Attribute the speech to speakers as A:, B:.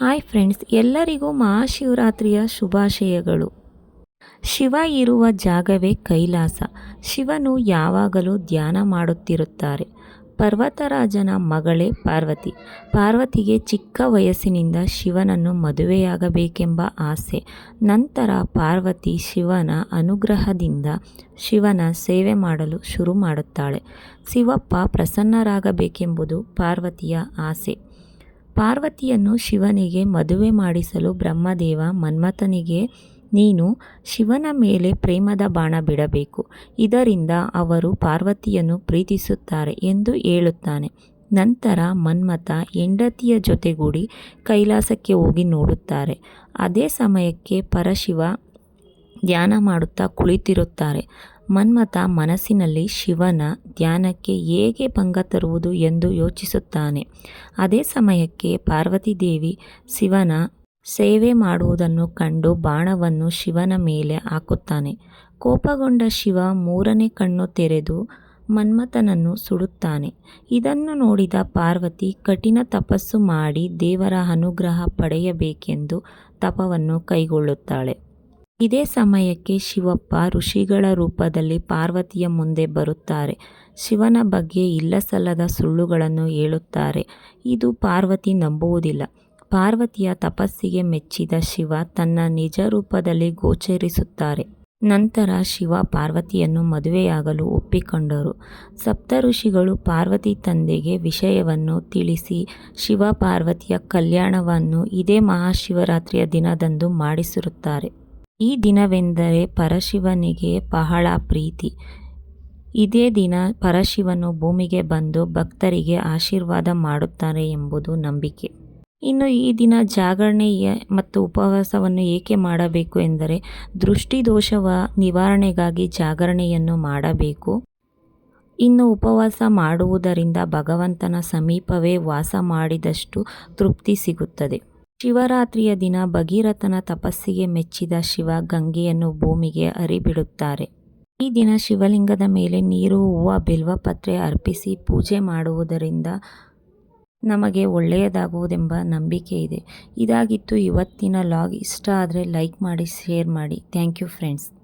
A: Hi friends, ಎಲ್ಲರಿಗೂ ಮಹಾಶಿವರಾತ್ರಿಯ ಶುಭಾಶಯಗಳು. ಶಿವ ಇರುವ ಜಾಗವೇ ಕೈಲಾಸ. ಶಿವನು ಯಾವಾಗಲೂ ಧ್ಯಾನ ಮಾಡುತ್ತಿರುತ್ತಾರೆ. ಪರ್ವತರಾಜನ ಮಗಳೇ ಪಾರ್ವತಿ. ಪಾರ್ವತಿಗೆ ಚಿಕ್ಕ ವಯಸ್ಸಿನಿಂದ ಶಿವನನ್ನು ಮದುವೆಯಾಗಬೇಕೆಂಬ ಆಸೆ. ನಂತರ ಪಾರ್ವತಿ ಶಿವನ ಅನುಗ್ರಹದಿಂದ ಶಿವನ ಸೇವೆ ಮಾಡಲು ಶುರು ಮಾಡುತ್ತಾಳೆ. ಶಿವಪ್ಪ ಪ್ರಸನ್ನರಾಗಬೇಕೆಂಬುದು ಪಾರ್ವತಿಯ ಆಸೆ. ಪಾರ್ವತಿಯನ್ನು ಶಿವನಿಗೆ ಮದುವೆ ಮಾಡಿಸಲು ಬ್ರಹ್ಮದೇವ ಮನ್ಮಥನಿಗೆ, ನೀನು ಶಿವನ ಮೇಲೆ ಪ್ರೇಮದ ಬಾಣ ಬಿಡಬೇಕು. ಇದರಿಂದ ಅವರು ಪಾರ್ವತಿಯನ್ನು ಪ್ರೀತಿಸುತ್ತಾರೆ ಎಂದು ಹೇಳುತ್ತಾನೆ. ನಂತರ ಮನ್ಮಥ ಹೆಂಡತಿಯ ಜೊತೆಗೂಡಿ ಕೈಲಾಸಕ್ಕೆ ಹೋಗಿ ನೋಡುತ್ತಾರೆ. ಅದೇ ಸಮಯಕ್ಕೆ ಪರಶಿವ ಧ್ಯಾನ ಮಾಡುತ್ತಾ ಕುಳಿತಿರುತ್ತಾರೆ. ಮನ್ಮಥ ಮನಸ್ಸಿನಲ್ಲಿ ಶಿವನ ಧ್ಯಾನಕ್ಕೆ ಹೇಗೆ ಭಂಗ ತರುವುದು ಎಂದು ಯೋಚಿಸುತ್ತಾನೆ. ಅದೇ ಸಮಯಕ್ಕೆ ಪಾರ್ವತಿದೇವಿ ಶಿವನ ಸೇವೆ ಮಾಡುವುದನ್ನು ಕಂಡು ಬಾಣವನ್ನು ಶಿವನ ಮೇಲೆ ಹಾಕುತ್ತಾನೆ. ಕೋಪಗೊಂಡ ಶಿವ ಮೂರನೇ ಕಣ್ಣು ತೆರೆದು ಮನ್ಮಥನನ್ನು ಸುಡುತ್ತಾನೆ. ಇದನ್ನು ನೋಡಿದ ಪಾರ್ವತಿ ಕಠಿಣ ತಪಸ್ಸು ಮಾಡಿ ದೇವರ ಅನುಗ್ರಹ ಪಡೆಯಬೇಕೆಂದು ತಪವನ್ನು ಕೈಗೊಳ್ಳುತ್ತಾಳೆ. ಇದೇ ಸಮಯಕ್ಕೆ ಶಿವಪ್ಪ ಋಷಿಗಳ ರೂಪದಲ್ಲಿ ಪಾರ್ವತಿಯ ಮುಂದೆ ಬರುತ್ತಾರೆ. ಶಿವನ ಬಗ್ಗೆ ಇಲ್ಲಸಲ್ಲದ ಸುಳ್ಳುಗಳನ್ನು ಹೇಳುತ್ತಾರೆ. ಇದು ಪಾರ್ವತಿ ನಂಬುವುದಿಲ್ಲ. ಪಾರ್ವತಿಯ ತಪಸ್ಸಿಗೆ ಮೆಚ್ಚಿದ ಶಿವ ತನ್ನ ನಿಜ ರೂಪದಲ್ಲಿ ಗೋಚರಿಸುತ್ತಾರೆ. ನಂತರ ಶಿವ ಪಾರ್ವತಿಯನ್ನು ಮದುವೆಯಾಗಲು ಒಪ್ಪಿಕೊಂಡರು. ಸಪ್ತ ಋಷಿಗಳು ಪಾರ್ವತಿ ತಂದೆಗೆ ವಿಷಯವನ್ನು ತಿಳಿಸಿ ಶಿವ ಪಾರ್ವತಿಯ ಕಲ್ಯಾಣವನ್ನು ಇದೇ ಮಹಾಶಿವರಾತ್ರಿಯ ದಿನದಂದು ಮಾಡಿಸಿರುತ್ತಾರೆ. ಈ ದಿನವೆಂದರೆ ಪರಶಿವನಿಗೆ ಬಹಳ ಪ್ರೀತಿ. ಇದೇ ದಿನ ಪರಶಿವನು ಭೂಮಿಗೆ ಬಂದು ಭಕ್ತರಿಗೆ ಆಶೀರ್ವಾದ ಮಾಡುತ್ತಾರೆ ಎಂಬುದು ನಂಬಿಕೆ. ಇನ್ನು ಈ ದಿನ ಜಾಗರಣೆ ಮತ್ತು ಉಪವಾಸವನ್ನು ಏಕೆ ಮಾಡಬೇಕು ಎಂದರೆ ದೃಷ್ಟಿದೋಷವ ನಿವಾರಣೆಗಾಗಿ ಜಾಗರಣೆಯನ್ನು ಮಾಡಬೇಕು. ಇನ್ನು ಉಪವಾಸ ಮಾಡುವುದರಿಂದ ಭಗವಂತನ ಸಮೀಪವೇ ವಾಸ ಮಾಡಿದಷ್ಟು ತೃಪ್ತಿ ಸಿಗುತ್ತದೆ. ಶಿವರಾತ್ರಿಯ ದಿನ ಭಗೀರಥನ ತಪಸ್ಸಿಗೆ ಮೆಚ್ಚಿದ ಶಿವ ಗಂಗೆಯನ್ನು ಭೂಮಿಗೆ ಅರಿಬಿಡುತ್ತಾರೆ ಈ ದಿನ ಶಿವಲಿಂಗದ ಮೇಲೆ ನೀರು, ಹೂವು ಬಿಲ್ವಪತ್ರೆ ಅರ್ಪಿಸಿ ಪೂಜೆ ಮಾಡುವುದರಿಂದ ನಮಗೆ ಒಳ್ಳೆಯದಾಗುವುದೆಂಬ ನಂಬಿಕೆ ಇದೆ. ಇದಾಗಿತ್ತು ಇವತ್ತಿನ ಲಾಗ್. ಇಷ್ಟ ಆದರೆ ಲೈಕ್ ಮಾಡಿ, ಶೇರ್ ಮಾಡಿ. Thank you friends.